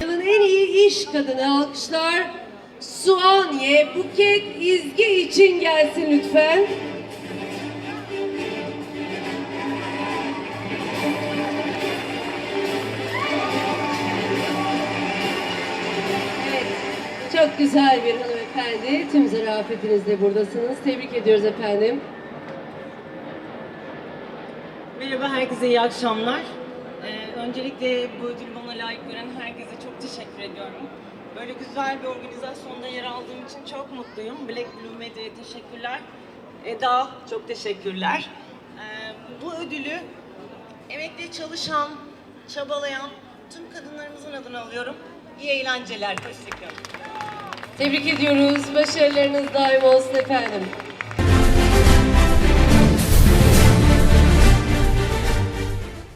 Yılın en iyi iş kadını alkışlar Suaniye Buket İzgi için gelsin lütfen. Çok güzel bir hanımefendi. Tüm zarafetinizle buradasınız. Tebrik ediyoruz efendim. Merhaba herkese iyi akşamlar. Ee, öncelikle bu ödülü bana layık gören herkese çok teşekkür ediyorum. Böyle güzel bir organizasyonda yer aldığım için çok mutluyum. Black Blue Medya'ya teşekkürler. Eda çok teşekkürler. Ee, bu ödülü emekli çalışan, çabalayan tüm kadınlarımızın adına alıyorum. İyi eğlenceler. Hoşçakalın. Tebrik ediyoruz. Başarılarınız daim olsun efendim.